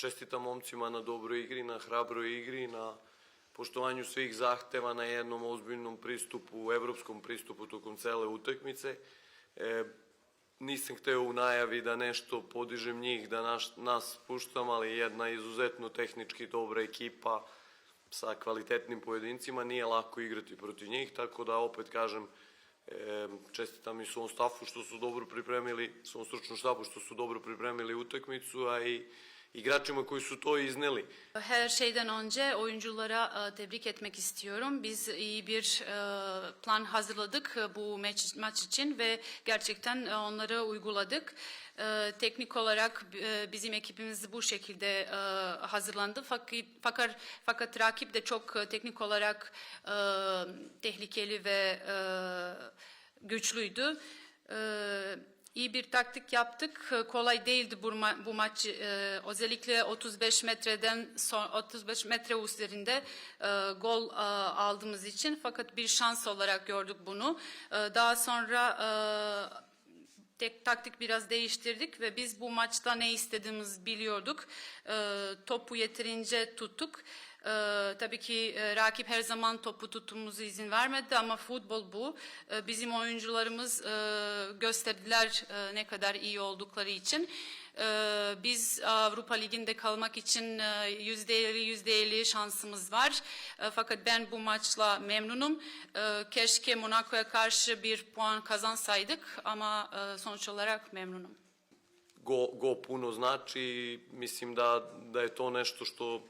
Čestitam momcima na dobroj igri, na hrabroj igri, na poštovanju svih zahteva, na jednom ozbiljnom pristupu, evropskom pristupu tokom cele utakmice. E, nisam hteo u najavi da nešto podižem njih, da naš, nas puštam, ali jedna izuzetno tehnički dobra ekipa sa kvalitetnim pojedincima, nije lako igrati protiv njih, tako da opet kažem, e, čestitam i svom stafu što su dobro pripremili, svom stručnom štabu što su dobro pripremili utakmicu, a i igračima koji su to izneli. Her şeyden önce oyunculara e, tebrik etmek istiyorum. Biz iyi bir e, plan hazırladık e, bu maç, maç için ve gerçekten onları uyguladık. Teknik olarak bizim ekibimiz bu şekilde hazırlandı. Fakat, fakat, rakip de çok teknik olarak tehlikeli ve güçlüydü. İyi bir taktik yaptık. E, Kolay değildi bu, ma- bu maç. E, özellikle 35 metreden son, 35 metre üzerinde e, gol e, aldığımız için fakat bir şans olarak gördük bunu. E, daha sonra e, tek taktik biraz değiştirdik ve biz bu maçta ne istediğimizi biliyorduk. E, topu yeterince tuttuk. E, tabii ki e, rakip her zaman topu tuttuğumuzu izin vermedi ama futbol bu. E, bizim oyuncularımız e, gösterdiler e, ne kadar iyi oldukları için. E, biz Avrupa Ligi'nde kalmak için e, yüzde elli yüzde elli şansımız var. E, fakat ben bu maçla memnunum. E, keşke Monaco'ya karşı bir puan kazansaydık ama e, sonuç olarak memnunum. go, go puno znači mislim da, da je to nešto što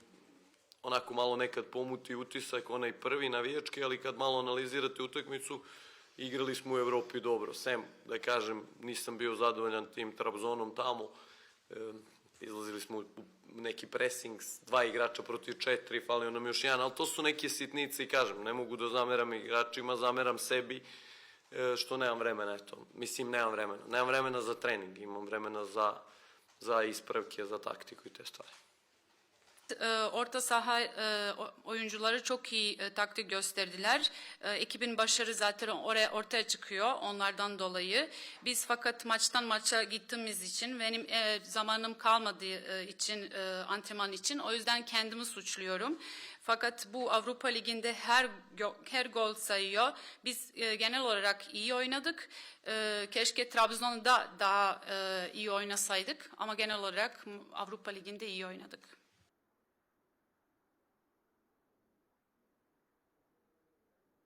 onako malo nekad pomuti utisak, onaj prvi navijački, ali kad malo analizirate utakmicu, igrali smo u Evropi dobro. Sem, da kažem, nisam bio zadovoljan tim Trabzonom tamo, e, izlazili smo u neki pressing, dva igrača protiv četiri, falio nam još jedan, ali to su neke sitnice i kažem, ne mogu da zameram igračima, zameram sebi, e, što nemam vremena, eto, mislim nemam vremena, nemam vremena za trening, imam vremena za, za ispravke, za taktiku i te stvari. E, Orta saha e, oyuncuları çok iyi e, taktik gösterdiler. Ekibin başarı zaten oraya ortaya çıkıyor onlardan dolayı. Biz fakat maçtan maça gittiğimiz için benim zamanım kalmadığı için antrenman için o yüzden kendimi suçluyorum. Fakat bu Avrupa Ligi'nde her her gol sayıyor. Biz genel olarak iyi oynadık. Keşke Trabzon'da daha iyi oynasaydık ama genel olarak Avrupa Ligi'nde iyi oynadık.